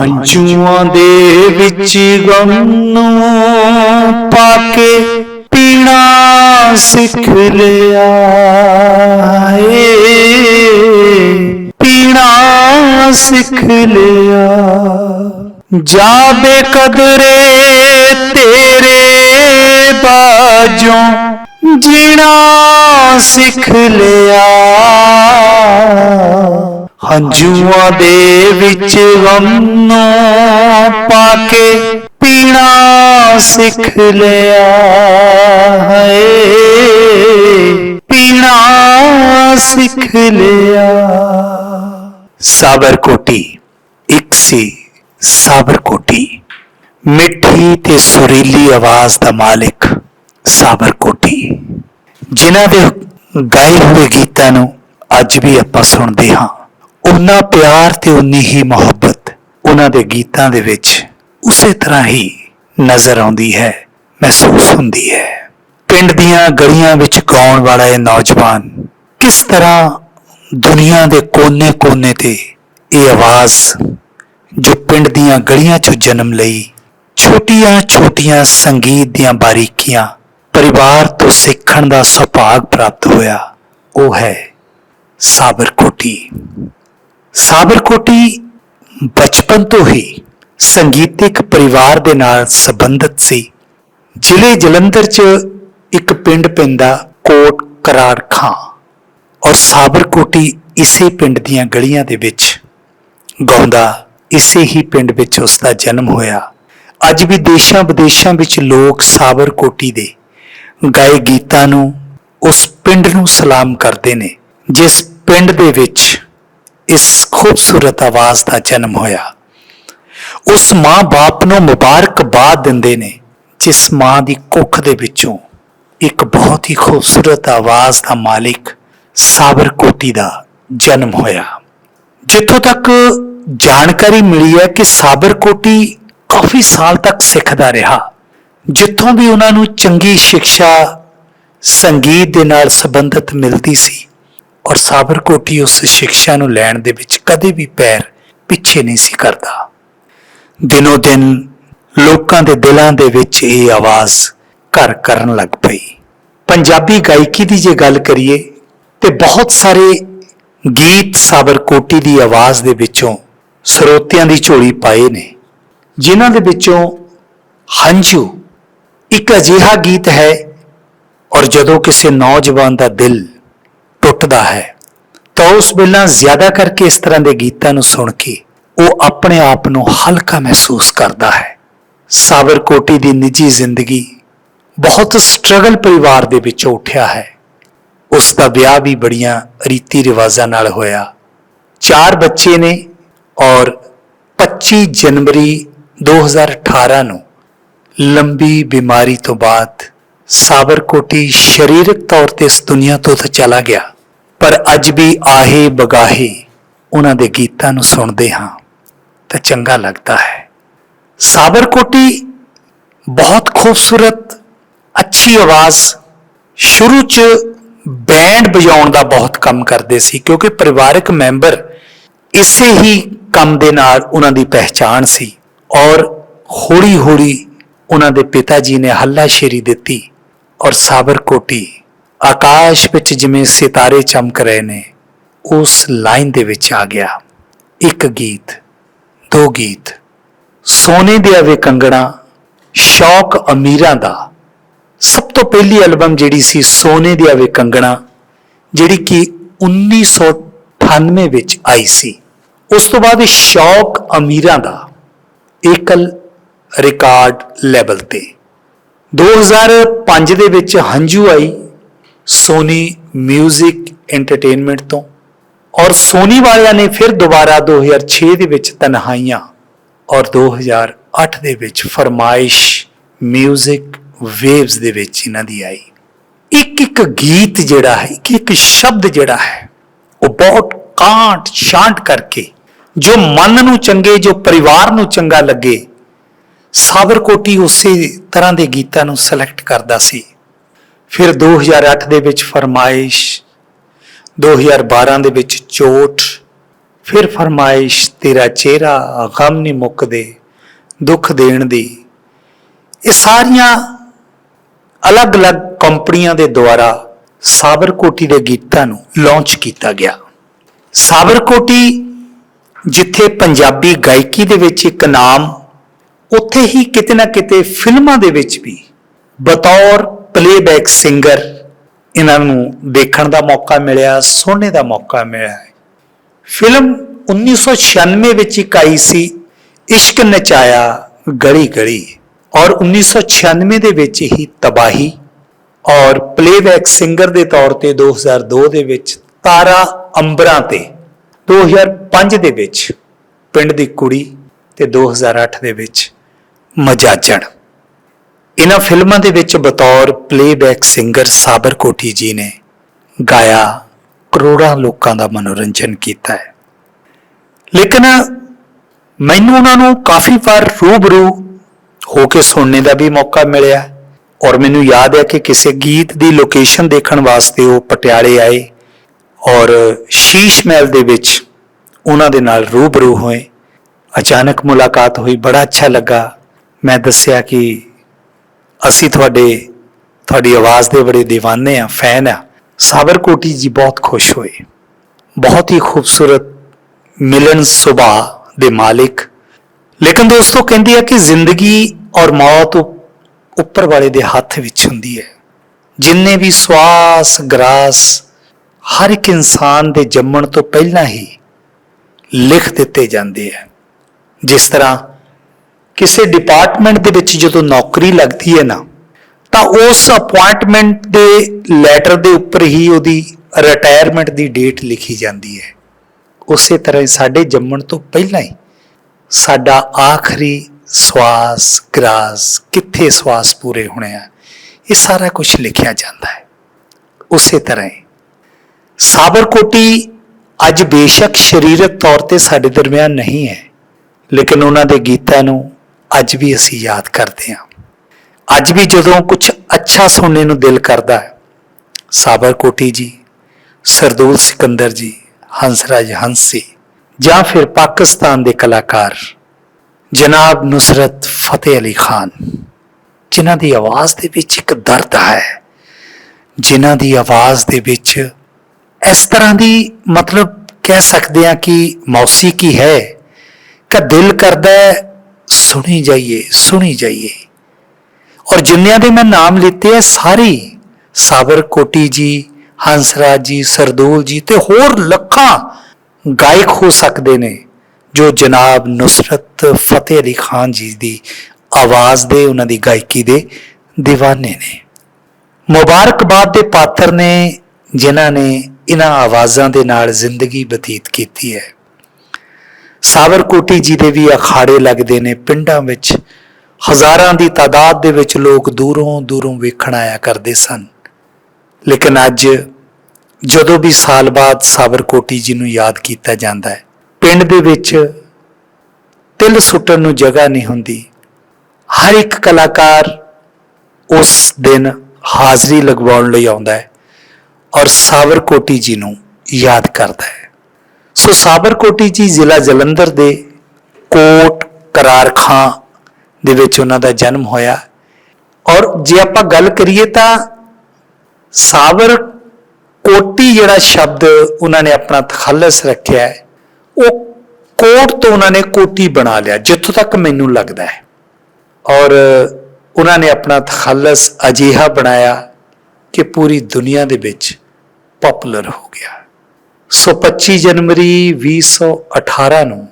ਹੰਝੂਆਂ ਦੇ ਵਿੱਚ ਗਮ ਨੂੰ ਪਾ ਕੇ ਪੀਣਾ ਸਿੱਖ ਲਿਆ ਏ। ਪੀਣਾ ਸਿੱਖ ਲਿਆ। ਜਾ ਬੇਕਦਰੇ ਤੇਰੇ ਬਾਝੋਂ ਜੀਣਾ ਸਿੱਖ ਲਿਆ। ਹੰਝੂਆਂ ਦੇ ਵਿੱਚ ਗਮ ਨੂੰ ਪਾ ਕੇ ਪੀਣਾ ਸਿੱਖ ਲਿਆ ਹੈ ਪੀਣਾ ਸਿੱਖ ਲਿਆ। ਸਾਬਰਕੋਟੀ, ਇੱਕ ਸੀ ਸਾਬਰਕੋਟੀ। ਮਿੱਠੀ ਤੇ ਸੁਰੀਲੀ ਆਵਾਜ਼ ਦਾ ਮਾਲਿਕ ਸਾਬਰਕੋਟੀ। ਜਿਨ੍ਹਾਂ ਦੇ ਗਾਏ ਹੋਏ ਗੀਤਾਂ ਨੂੰ ਅੱਜ ਵੀ ਆਪਾਂ ਸੁਣਦੇ ਹਾਂ। ਉਨਾ ਪਿਆਰ ਤੇ ਉਨੀ ਹੀ ਮੁਹੱਬਤ ਉਹਨਾਂ ਦੇ ਗੀਤਾਂ ਦੇ ਵਿੱਚ ਉਸੇ ਤਰ੍ਹਾਂ ਹੀ ਨਜ਼ਰ ਆਉਂਦੀ ਹੈ, ਮਹਿਸੂਸ ਹੁੰਦੀ ਹੈ। ਪਿੰਡ ਦੀਆਂ ਗਲੀਆਂ ਵਿੱਚ ਗਾਉਣ ਵਾਲਾ ਇਹ ਨੌਜਵਾਨ ਕਿਸ ਤਰ੍ਹਾਂ ਦੁਨੀਆ ਦੇ ਕੋਨੇ-ਕੋਨੇ ਤੇ ਇਹ ਆਵਾਜ਼ ਜੋ ਪਿੰਡ ਦੀਆਂ ਗਲੀਆਂ 'ਚੋਂ ਜਨਮ ਲਈ ਛੋਟੀਆਂ-ਛੋਟੀਆਂ ਸੰਗੀਤ ਦੀਆਂ ਬਾਰੀਕੀਆਂ ਪਰਿਵਾਰ ਤੋਂ ਸਿੱਖਣ ਦਾ ਸੁਭਾਗ ਪ੍ਰਾਪਤ ਹੋਇਆ, ਉਹ ਹੈ ਸਾਬਰਕੋਟੀ। ਸਾਬਰਕੋਟੀ ਬਚਪਨ ਤੋਂ ਹੀ ਸੰਗੀਤਿਕ ਪਰਿਵਾਰ ਦੇ ਨਾਲ ਸੰਬੰਧਿਤ ਸੀ। ਜ਼ਿਲ੍ਹੇ ਜਲੰਧਰ 'ਚ ਇੱਕ ਪਿੰਡ ਪੈਂਦਾ ਕੋਟ ਕਰਾਰ ਖਾਂ ਔਰ ਸਾਬਰਕੋਟੀ ਇਸੇ ਪਿੰਡ ਦੀਆਂ ਗਲੀਆਂ ਦੇ ਵਿੱਚ। ਗਾਉਂਦਾ ਇਸੇ ਹੀ ਪਿੰਡ ਵਿੱਚ ਉਸ ਦਾ ਜਨਮ ਹੋਇਆ। ਅੱਜ ਵੀ ਦੇਸ਼ਾਂ ਵਿਦੇਸ਼ਾਂ ਵਿੱਚ ਲੋਕ ਸਾਬਰਕੋਟੀ ਦੇ ਗਾਏ ਗੀਤਾਂ ਨੂੰ ਉਸ ਪਿੰਡ ਨੂੰ ਸਲਾਮ ਕਰਦੇ ਨੇ। ਜਿਸ ਪਿੰਡ ਦੇ ਵਿੱਚ ਇਸ ਖੂਬਸੂਰਤ ਆਵਾਜ਼ ਦਾ ਜਨਮ ਹੋਇਆ। ਉਸ ਮਾਂ-ਬਾਪ ਨੂੰ ਮੁਬਾਰਕਬਾਦ ਦਿੰਦੇ ਨੇ, ਜਿਸ ਮਾਂ ਦੀ ਕੁੱਖ ਦੇ ਵਿੱਚੋਂ ਇੱਕ ਬਹੁਤ ਹੀ ਖੂਬਸੂਰਤ ਆਵਾਜ਼ ਦਾ ਮਾਲਿਕ ਸਾਬਰਕੋਟੀ ਦਾ ਜਨਮ ਹੋਇਆ। ਜਿੱਥੋਂ ਤੱਕ ਜਾਣਕਾਰੀ ਮਿਲੀ ਹੈ ਕਿ ਸਾਬਰਕੋਟੀ ਕਾਫੀ ਸਾਲ ਤੱਕ ਸਿੱਖਦਾ ਰਿਹਾ, ਜਿੱਥੋਂ ਵੀ ਉਹਨਾਂ ਨੂੰ ਚੰਗੀ ਸਿੱਖਿਆ ਸੰਗੀਤ ਦੇ ਨਾਲ ਸੰਬੰਧਿਤ ਮਿਲਦੀ ਸੀ ਔਰ ਸਾਬਰਕੋਟੀ ਉਸ ਸਿੱਖਿਆ ਨੂੰ ਲੈਣ ਦੇ ਵਿੱਚ ਕਦੇ ਵੀ ਪੈਰ ਪਿੱਛੇ ਨਹੀਂ ਸੀ ਕਰਦਾ। ਦਿਨੋ ਦਿਨ ਲੋਕਾਂ ਦੇ ਦਿਲਾਂ ਦੇ ਵਿੱਚ ਇਹ ਆਵਾਜ਼ ਘਰ ਕਰਨ ਲੱਗ ਪਈ। ਪੰਜਾਬੀ ਗਾਇਕੀ ਦੀ ਜੇ ਗੱਲ ਕਰੀਏ, ਤੇ ਬਹੁਤ ਸਾਰੇ ਗੀਤ ਸਾਬਰਕੋਟੀ ਦੀ ਆਵਾਜ਼ ਦੇ ਵਿੱਚੋਂ ਸਰੋਤਿਆਂ ਦੀ ਝੋਲੀ ਪਾਏ ਨੇ, ਜਿਨ੍ਹਾਂ ਦੇ ਵਿੱਚੋਂ ਹੰਝੂ ਇੱਕ ਅਜਿਹਾ ਗੀਤ ਹੈ ਔਰ ਜਦੋਂ ਕਿਸੇ ਨੌਜਵਾਨ ਦਾ ਦਿਲ ਟੁੱਟਦਾ ਹੈ। ਤਾਂ ਉਸ ਵੇਲੇ ਜ਼ਿਆਦਾ ਕਰਕੇ ਇਸ ਤਰ੍ਹਾਂ ਦੇ ਗੀਤਾਂ ਨੂੰ ਸੁਣ ਕੇ ਉਹ ਆਪਣੇ ਆਪ ਨੂੰ ਹਲਕਾ ਮਹਿਸੂਸ ਕਰਦਾ ਹੈ। ਸਾਬਰਕੋਟੀ ਦੀ ਨਿੱਜੀ ਜ਼ਿੰਦਗੀ ਬਹੁਤ ਸਟਰਗਲ ਪਰਿਵਾਰ ਦੇ ਵਿੱਚੋਂ ਉੱਠਿਆ ਹੈ। ਉਸ ਦਾ ਵਿਆਹ ਵੀ ਬੜੀਆਂ ਰੀਤੀ ਰਿਵਾਜ਼ਾਂ ਨਾਲ ਹੋਇਆ। ਚਾਰ ਬੱਚੇ ਨੇ ਔਰ 25 ਜਨਵਰੀ 2018 ਨੂੰ ਲੰਬੀ ਬਿਮਾਰੀ ਤੋਂ ਬਾਅਦ ਸਾਬਰਕੋਟੀ ਸਰੀਰਕ ਤੌਰ ਤੇ ਇਸ ਦੁਨੀਆ ਤੋਂ ਤਾਂ ਚਲਾ ਗਿਆ। ਪਰ ਅੱਜ ਵੀ ਆਹੇ ਬਗਾਹੇ ਉਹਨਾਂ ਦੇ ਗੀਤਾਂ ਨੂੰ ਸੁਣਦੇ ਹਾਂ ਤਾਂ ਚੰਗਾ ਲੱਗਦਾ ਹੈ। ਸਾਬਰਕੋਟੀ ਬਹੁਤ ਖੂਬਸੂਰਤ, ਅੱਛੀ ਆਵਾਜ਼, ਸ਼ੁਰੂ 'ਚ ਬੈਂਡ ਵਜਾਉਣ ਦਾ ਬਹੁਤ ਕੰਮ ਕਰਦੇ ਸੀ ਕਿਉਂਕਿ ਪਰਿਵਾਰਕ ਮੈਂਬਰ ਇਸੇ ਹੀ ਕੰਮ ਦੇ ਨਾਲ ਉਹਨਾਂ ਦੀ ਪਹਿਚਾਣ ਸੀ ਔਰ ਹੌਲੀ-ਹੌਲੀ ਉਹਨਾਂ ਦੇ ਪਿਤਾ ਜੀ ਨੇ ਹੱਲਾਸ਼ੇਰੀ ਦਿੱਤੀ ਔਰ ਸਾਬਰਕੋਟੀ ਆਕਾਸ਼ ਵਿੱਚ ਜਿਵੇਂ ਸਿਤਾਰੇ ਚਮਕ ਰਹੇ ਨੇ, ਉਸ ਲਾਈਨ ਦੇ ਵਿੱਚ ਆ ਗਿਆ। ਇੱਕ ਗੀਤ, ਦੋ ਗੀਤ, ਸੋਨੇ ਦੇ ਆਵੇ ਕੰਗਣਾ, ਸ਼ੌਕ ਅਮੀਰਾਂ ਦਾ। ਸਭ ਤੋਂ ਪਹਿਲੀ ਐਲਬਮ ਜਿਹੜੀ ਸੀ ਸੋਨੇ ਦੇ ਅਵੇ ਕੰਗਣਾ, ਜਿਹੜੀ ਕਿ 1998 ਵਿੱਚ ਆਈ ਸੀ। ਉਸ ਤੋਂ ਬਾਅਦ ਸ਼ੌਕ ਅਮੀਰਾਂ ਦਾ, ਏਕਲ ਰਿਕਾਰਡ ਲੈਵਲ ਤੇ। 2005 ਦੇ ਵਿੱਚ ਹੰਝੂ ਆਈ ਸੋਨੀ 뮤직 ਐਂਟਰਟੇਨਮੈਂਟ ਤੋਂ ਔਰ ਸੋਨੀ ਵਾਲਿਆਂ ਨੇ ਫਿਰ ਦੁਬਾਰਾ 2006 ਦੇ ਵਿੱਚ ਤਨਹਾਈਆਂ ਔਰ 2008 ਦੇ ਵਿੱਚ ਫਰਮਾਇਸ਼ 뮤직 ਵੇਵਸ ਦੇ ਵਿੱਚ ਇਹਨਾਂ ਦੀ ਆਈ ਇੱਕ ਇੱਕ ਗੀਤ ਜਿਹੜਾ ਹੈ ਇੱਕ ਇੱਕ ਸ਼ਬਦ ਜਿਹੜਾ ਹੈ ਉਹ ਬਹੁਤ ਕਾਂਟ ਸ਼ਾਂਟ ਕਰਕੇ ਜੋ ਮਨ ਨੂੰ ਚੰਗੇ ਜੋ ਪਰਿਵਾਰ ਨੂੰ ਚੰਗਾ ਲੱਗੇ ਸਾਬਰਕੋਟੀ ਉਸੇ ਤਰ੍ਹਾਂ ਦੇ ਗੀਤਾਂ ਨੂੰ ਸਿਲੈਕਟ ਕਰਦਾ ਸੀ ਫਿਰ 2008 ਦੇ ਵਿੱਚ ਫਰਮਾਇਸ਼ 2012 ਦੇ ਵਿੱਚ ਚੋਟ, ਫਿਰ ਫਰਮਾਇਸ਼, ਤੇਰਾ ਚਿਹਰਾ ਗਮ ਨਹੀਂ ਮੁੱਕਦੇ, ਦੁੱਖ ਦੇਣ ਦੀ। ਇਹ ਸਾਰੀਆਂ ਅਲੱਗ-ਅਲੱਗ ਕੰਪਨੀਆਂ ਦੇ ਦੁਆਰਾ ਸਾਬਰਕੋਟੀ ਦੇ ਗੀਤਾਂ ਨੂੰ ਲਾਂਚ ਕੀਤਾ ਗਿਆ। ਸਾਬਰਕੋਟੀ, ਜਿੱਥੇ ਪੰਜਾਬੀ ਗਾਇਕੀ ਦੇ ਵਿੱਚ ਇੱਕ ਨਾਮ, ਉੱਥੇ ਹੀ ਕਿਤੇ ਨਾ ਕਿਤੇ ਫਿਲਮਾਂ ਦੇ ਵਿੱਚ ਵੀ ਬਤੌਰ ਪਲੇਬੈਕ ਸਿੰਗਰ ਇਹਨਾਂ ਨੂੰ ਦੇਖਣ ਦਾ ਮੌਕਾ ਮਿਲਿਆ ਸੁਣਨੇ ਦਾ ਮੌਕਾ ਮਿਲਿਆ ਹੈ। ਫਿਲਮ 1996 ਵਿੱਚ ਇੱਕ ਆਈ ਸੀ, ਇਸ਼ਕ ਨਚਾਇਆ ਗਲੀ ਗਲੀ ਔਰ 1996 ਦੇ ਵਿੱਚ ਹੀ ਤਬਾਹੀ ਔਰ ਪਲੇਬੈਕ ਸਿੰਗਰ ਦੇ ਤੌਰ ਤੇ 2002 ਦੇ ਵਿੱਚ ਤਾਰਾ ਅੰਬਰਾਂ ਤੇ 2005 ਦੇ ਵਿੱਚ ਪਿੰਡ ਦੀ ਕੁੜੀ ਤੇ 2008 ਦੇ ਵਿੱਚ ਮਜਾਜਣ ਇਹਨਾਂ ਫਿਲਮਾਂ ਦੇ ਵਿੱਚ ਬਤੌਰ ਪਲੇਬੈਕ ਸਿੰਗਰ ਸਾਬਰ ਕੋਠੀ ਜੀ ਨੇ ਗਾਇਆ, ਕਰੋੜਾਂ ਲੋਕਾਂ ਦਾ ਮਨੋਰੰਜਨ ਕੀਤਾ ਹੈ। ਲੇਕਿਨ ਮੈਨੂੰ ਉਹਨਾਂ ਨੂੰ ਕਾਫੀ ਵਾਰ ਰੂਬਰੂ ਹੋ ਕੇ ਸੁਣਨੇ ਦਾ ਵੀ ਮੌਕਾ ਮਿਲਿਆ ਔਰ ਮੈਨੂੰ ਯਾਦ ਹੈ ਕਿ ਕਿਸੇ ਗੀਤ ਦੀ ਲੋਕੇਸ਼ਨ ਦੇਖਣ ਵਾਸਤੇ ਉਹ ਪਟਿਆਲੇ ਆਏ ਔਰ ਸ਼ੀਸ਼ ਮਹਿਲ ਦੇ ਵਿੱਚ ਉਹਨਾਂ ਦੇ ਨਾਲ ਰੂਬਰੂ ਹੋਏ। ਅਚਾਨਕ ਮੁਲਾਕਾਤ ਹੋਈ, ਬੜਾ ਅੱਛਾ ਲੱਗਾ। ਮੈਂ ਦੱਸਿਆ ਕਿ ਅਸੀਂ ਤੁਹਾਡੇ, ਤੁਹਾਡੀ ਆਵਾਜ਼ ਦੇ ਬੜੇ دیਵਾਨੇ ਆ, ਫੈਨ ਆ। ਸਾਬਰਕੋਟੀ ਜੀ ਬਹੁਤ ਖੁਸ਼ ਹੋਏ। ਬਹੁਤ ਹੀ ਖੂਬਸੂਰਤ ਮਿਲਨ ਸੁਭਾ ਦੇ ਮਾਲਿਕ। ਲੇਕਿਨ ਦੋਸਤੋ ਕਹਿੰਦੀ ਹੈ ਕਿ ਜ਼ਿੰਦਗੀ ਔਰ ਮੌਤ ਉੱਪਰ ਵਾਲੇ ਦੇ ਹੱਥ ਵਿੱਚ ਹੁੰਦੀ ਹੈ। ਜਿੰਨੇ ਵੀ ਸਵਾਸ, ਗਰਾਸ ਹਰ ਇੱਕ ਇਨਸਾਨ ਦੇ ਜੰਮਣ ਤੋਂ ਪਹਿਲਾਂ ਹੀ ਲਿਖ ਦਿੱਤੇ ਜਾਂਦੇ ਆ। ਜਿਸ ਤਰ੍ਹਾਂ ਕਿਸੇ ਡਿਪਾਰਟਮੈਂਟ ਦੇ ਵਿੱਚ ਜਦੋਂ ਨੌਕਰੀ ਲੱਗਦੀ ਹੈ ਨਾ, ਤਾਂ ਉਸ ਅਪਾਇੰਟਮੈਂਟ ਦੇ ਲੈਟਰ ਦੇ ਉੱਪਰ ਹੀ ਉਹਦੀ ਰਿਟਾਇਰਮੈਂਟ ਦੀ ਡੇਟ ਲਿਖੀ ਜਾਂਦੀ ਹੈ। ਉਸੇ ਤਰ੍ਹਾਂ ਹੀ ਸਾਡੇ ਜੰਮਣ ਤੋਂ ਪਹਿਲਾਂ ਹੀ ਸਾਡਾ ਆਖਰੀ ਸਵਾਸ ਗ੍ਰਾਸ ਕਿੱਥੇ ਸਵਾਸ ਪੂਰੇ ਹੋਣੇ ਆ, ਇਹ ਸਾਰਾ ਕੁਝ ਲਿਖਿਆ ਜਾਂਦਾ ਹੈ। ਉਸੇ ਤਰ੍ਹਾਂ ਹੀ ਸਾਬਰਕੋਟੀ ਅੱਜ ਬੇਸ਼ੱਕ ਸਰੀਰਕ ਤੌਰ ਤੇ ਸਾਡੇ ਦਰਮਿਆਨ ਨਹੀਂ ਹੈ, ਲੇਕਿਨ ਉਹਨਾਂ ਦੇ ਗੀਤਾਂ ਨੂੰ ਅੱਜ ਵੀ ਅਸੀਂ ਯਾਦ ਕਰਦੇ ਹਾਂ। ਅੱਜ ਵੀ ਜਦੋਂ ਕੁਝ ਅੱਛਾ ਸੁਣਨੇ ਨੂੰ ਦਿਲ ਕਰਦਾ ਹੈ, ਸਾਬਰਕੋਟੀ ਜੀ, ਸਰਦੂਲ ਸਿਕੰਦਰ ਜੀ, ਹੰਸਰਾਜ ਹੰਸੀ ਜਾਂ ਫਿਰ ਪਾਕਿਸਤਾਨ ਦੇ ਕਲਾਕਾਰ ਜਨਾਬ ਨੁਸਰਤ ਫਤਿਹ ਅਲੀ ਖਾਨ, ਜਿਨ੍ਹਾਂ ਦੀ ਆਵਾਜ਼ ਦੇ ਵਿੱਚ ਇੱਕ ਦਰਦ ਹੈ, ਜਿਨ੍ਹਾਂ ਦੀ ਆਵਾਜ਼ ਦੇ ਵਿੱਚ ਇਸ ਤਰ੍ਹਾਂ ਦੀ ਮਤਲਬ ਕਹਿ ਸਕਦੇ ਆ ਕਿ ਮੌਸੀਕੀ ਹੈ, ਕਿ ਦਿਲ ਕਰਦਾ ਹੈ ਸੁਣੀ ਜਾਈਏ ਸੁਣੀ ਜਾਈਏ। ਔਰ ਜਿੰਨਿਆਂ ਦੇ ਮੈਂ ਨਾਮ ਲਿੱਤੇ ਆ ਸਾਰੇ ਸਾਬਰ ਕੋਟੀ ਜੀ, ਹੰਸਰਾਜ ਜੀ, ਸਰਦੂਲ ਜੀ ਤੇ ਹੋਰ ਲੱਖਾਂ ਗਾਇਕ ਹੋ ਸਕਦੇ ਨੇ, ਜੋ ਜਨਾਬ ਨੁਸਰਤ ਫਤਿਹ ਅਲੀ ਖਾਨ ਜੀ ਦੀ ਆਵਾਜ਼ ਦੇ, ਉਹਨਾਂ ਦੀ ਗਾਇਕੀ ਦੇ دیਵਾਨੇ ਨੇ। ਮੁਬਾਰਕਬਾਦ ਦੇ ਪਾਤਰ ਨੇ, ਜਿਨ੍ਹਾਂ ਨੇ ਇਹਨਾਂ ਆਵਾਜ਼ਾਂ ਦੇ ਨਾਲ ਜ਼ਿੰਦਗੀ ਬਤੀਤ ਕੀਤੀ ਹੈ। ਸਾਵਰਕੋਟੀ ਜੀ ਦੇ ਵੀ ਅਖਾੜੇ ਲੱਗਦੇ ਨੇ ਪਿੰਡਾਂ ਵਿੱਚ। ਹਜ਼ਾਰਾਂ ਦੀ ਤਾਦਾਦ ਦੇ ਵਿੱਚ ਲੋਕ ਦੂਰੋਂ ਦੂਰੋਂ ਵੇਖਣ ਆਇਆ ਕਰਦੇ ਸਨ। ਲੇਕਿਨ ਅੱਜ ਜਦੋਂ ਵੀ ਸਾਲ ਬਾਅਦ ਸਾਵਰਕੋਟੀ ਜੀ ਨੂੰ ਯਾਦ ਕੀਤਾ ਜਾਂਦਾ ਹੈ, ਪਿੰਡ ਦੇ ਵਿੱਚ ਤਿਲ ਸੁੱਟਣ ਨੂੰ ਜਗ੍ਹਾ ਨਹੀਂ ਹੁੰਦੀ। ਹਰ ਇੱਕ ਕਲਾਕਾਰ ਉਸ ਦਿਨ ਹਾਜ਼ਰੀ ਲਗਵਾਉਣ ਲਈ ਆਉਂਦਾ ਹੈ ਔਰ ਸਾਵਰਕੋਟੀ ਜੀ ਨੂੰ ਯਾਦ ਕਰਦਾ ਹੈ। ਸੋ ਸਾਬਰਕੋਟੀ ਜੀ ਜ਼ਿਲ੍ਹਾ ਜਲੰਧਰ ਦੇ ਕੋਟ ਕਰਾਰ ਖਾਂ ਦੇ ਵਿੱਚ ਉਹਨਾਂ ਦਾ ਜਨਮ ਹੋਇਆ। ਔਰ ਜੇ ਆਪਾਂ ਗੱਲ ਕਰੀਏ ਤਾਂ ਸਾਬਰ ਕੋਟੀ ਜਿਹੜਾ ਸ਼ਬਦ ਉਹਨਾਂ ਨੇ ਆਪਣਾ ਤਖੱਲਸ ਰੱਖਿਆ ਹੈ, ਉਹ ਕੋਟ ਤੋਂ ਉਹਨਾਂ ਨੇ ਕੋਟੀ ਬਣਾ ਲਿਆ, ਜਿੱਥੋਂ ਤੱਕ ਮੈਨੂੰ ਲੱਗਦਾ ਹੈ। ਔਰ ਉਹਨਾਂ ਨੇ ਆਪਣਾ ਤਖੱਲਸ ਅਜੀਹਾ ਬਣਾਇਆ ਕਿ ਪੂਰੀ ਦੁਨੀਆ ਦੇ ਵਿੱਚ ਪਪੂਲਰ ਹੋ ਗਿਆ। ਸੋ 25 ਜਨਵਰੀ 2018 ਨੂੰ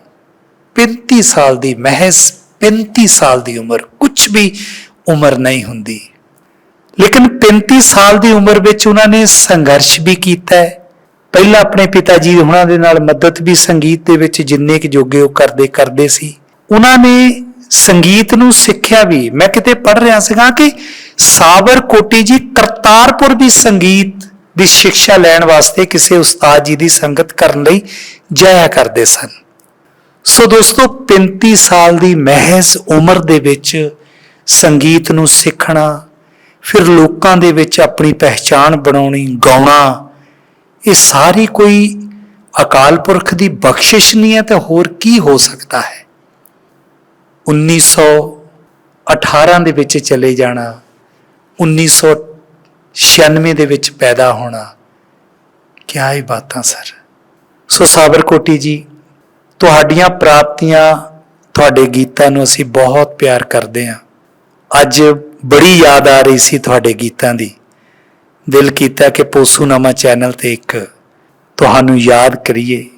35 ਸਾਲ ਦੀ ਮਹਿਜ਼ 35 ਸਾਲ ਦੀ ਉਮਰ ਕੁਝ ਵੀ ਉਮਰ ਨਹੀਂ ਹੁੰਦੀ। ਲੇਕਿਨ 35 ਸਾਲ ਦੀ ਉਮਰ ਵਿੱਚ ਉਹਨਾਂ ਨੇ ਸੰਘਰਸ਼ ਵੀ ਕੀਤਾ ਹੈ। ਪਹਿਲਾਂ ਆਪਣੇ ਪਿਤਾ ਜੀ ਉਹਨਾਂ ਦੇ ਨਾਲ ਮਦਦ ਵੀ ਸੰਗੀਤ ਦੇ ਵਿੱਚ ਜਿੰਨੇ ਕਿ ਜੋਗੇ ਉਹ ਕਰਦੇ ਕਰਦੇ ਸੀ। ਉਹਨਾਂ ਨੇ ਸੰਗੀਤ ਨੂੰ ਸਿੱਖਿਆ ਵੀ। ਮੈਂ ਕਿਤੇ ਪੜ੍ਹ ਰਿਹਾ ਸੀਗਾ ਕਿ ਸਾਬਰ ਕੋਟੀ ਜੀ ਕਰਤਾਰਪੁਰ ਵੀ ਸੰਗੀਤ ਦੀ ਸਿੱਖਿਆ ਲੈਣ ਵਾਸਤੇ ਕਿਸੇ ਉਸਤਾਦ ਜੀ ਦੀ ਸੰਗਤ ਕਰਨ ਲਈ ਜਾਇਆ ਕਰਦੇ ਸਨ। ਸੋ ਦੋਸਤੋ 35 ਸਾਲ ਦੀ ਮਹਿਜ਼ ਉਮਰ ਦੇ ਵਿੱਚ ਸੰਗੀਤ ਨੂੰ ਸਿੱਖਣਾ, ਫਿਰ ਲੋਕਾਂ ਦੇ ਵਿੱਚ ਆਪਣੀ ਪਹਿਚਾਣ ਬਣਾਉਣੀ, ਗਾਉਣਾ, ਇਹ ਸਾਰੀ ਕੋਈ ਅਕਾਲ ਪੁਰਖ ਦੀ ਬਖਸ਼ਿਸ਼ ਨਹੀਂ ਹੈ ਤਾਂ ਹੋਰ ਕੀ ਹੋ ਸਕਦਾ ਹੈ? 1918 ਦੇ ਵਿੱਚ ਚਲੇ ਜਾਣਾ 1996 ਦੇ ਵਿੱਚ ਪੈਦਾ ਹੋਣਾ। ਕਿਆ ਇਹ ਬਾਤਾਂ ਸਰ? ਸੋ ਸਾਬਰਕੋਟੀ ਜੀ, ਤੁਹਾਡੀਆਂ ਪ੍ਰਾਪਤੀਆਂ, ਤੁਹਾਡੇ ਗੀਤਾਂ ਨੂੰ ਅਸੀਂ ਬਹੁਤ ਪਿਆਰ ਕਰਦੇ ਹਾਂ। ਅੱਜ ਬੜੀ ਯਾਦ ਆ ਰਹੀ ਸੀ ਤੁਹਾਡੇ ਗੀਤਾਂ ਦੀ। ਦਿਲ ਕੀਤਾ ਕਿ ਪੋਸੂਨਾਮਾ ਚੈਨਲ ਤੇ ਇੱਕ ਤੁਹਾਨੂੰ ਯਾਦ ਕਰੀਏ।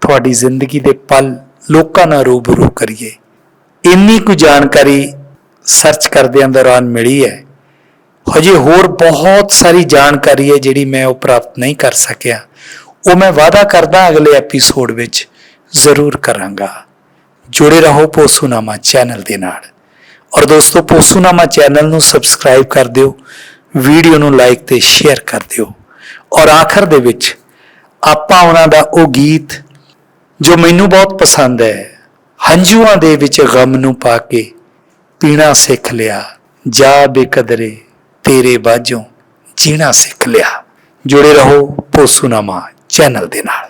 ਤੁਹਾਡੀ ਜ਼ਿੰਦਗੀ ਦੇ ਪਲ ਲੋਕਾਂ ਨਾਲ ਰੂਬਰੂ ਕਰੀਏ। ਇੰਨੀ ਕੁ ਜਾਣਕਾਰੀ ਸਰਚ ਕਰਦਿਆਂ ਦੌਰਾਨ ਮਿਲੀ ਹੈ। ਹਜੇ ਹੋਰ ਬਹੁਤ ਸਾਰੀ ਜਾਣਕਾਰੀ ਹੈ ਜਿਹੜੀ ਮੈਂ ਉਹ ਪ੍ਰਾਪਤ ਨਹੀਂ ਕਰ ਸਕਿਆ। ਉਹ ਮੈਂ ਵਾਅਦਾ ਕਰਦਾ ਅਗਲੇ ਐਪੀਸੋਡ ਵਿੱਚ ਜ਼ਰੂਰ ਕਰਾਂਗਾ। ਜੁੜੇ ਰਹੋ ਪੋਸੂਨਾਮਾ ਚੈਨਲ ਦੇ ਨਾਲ। ਔਰ ਦੋਸਤੋ, ਪੋਸੂਨਾਮਾ ਚੈਨਲ ਨੂੰ ਸਬਸਕ੍ਰਾਈਬ ਕਰ ਦਿਓ, ਵੀਡੀਓ ਨੂੰ ਲਾਈਕ ਤੇ ਸ਼ੇਅਰ ਕਰ ਦਿਓ। ਔਰ ਆਖਰ ਦੇ ਵਿੱਚ ਆਪਾਂ ਉਹਨਾਂ ਦਾ ਉਹ ਗੀਤ ਜੋ ਮੈਨੂੰ ਬਹੁਤ ਪਸੰਦ ਹੈ, ਹੰਝੂਆਂ ਦੇ ਵਿੱਚ ਗਮ ਨੂੰ ਪਾ ਕੇ ਪੀਣਾ ਸਿੱਖ ਲਿਆ, ਜਾ ਬੇਕਦਰੇ। ਤੇਰੇ ਬਾਝੋਂ ਜੀਣਾ ਸਿੱਖ ਲਿਆ। ਜੁੜੇ ਰਹੋ ਪੋਸੂਨਾਮਾ ਚੈਨਲ ਦੇ ਨਾਲ।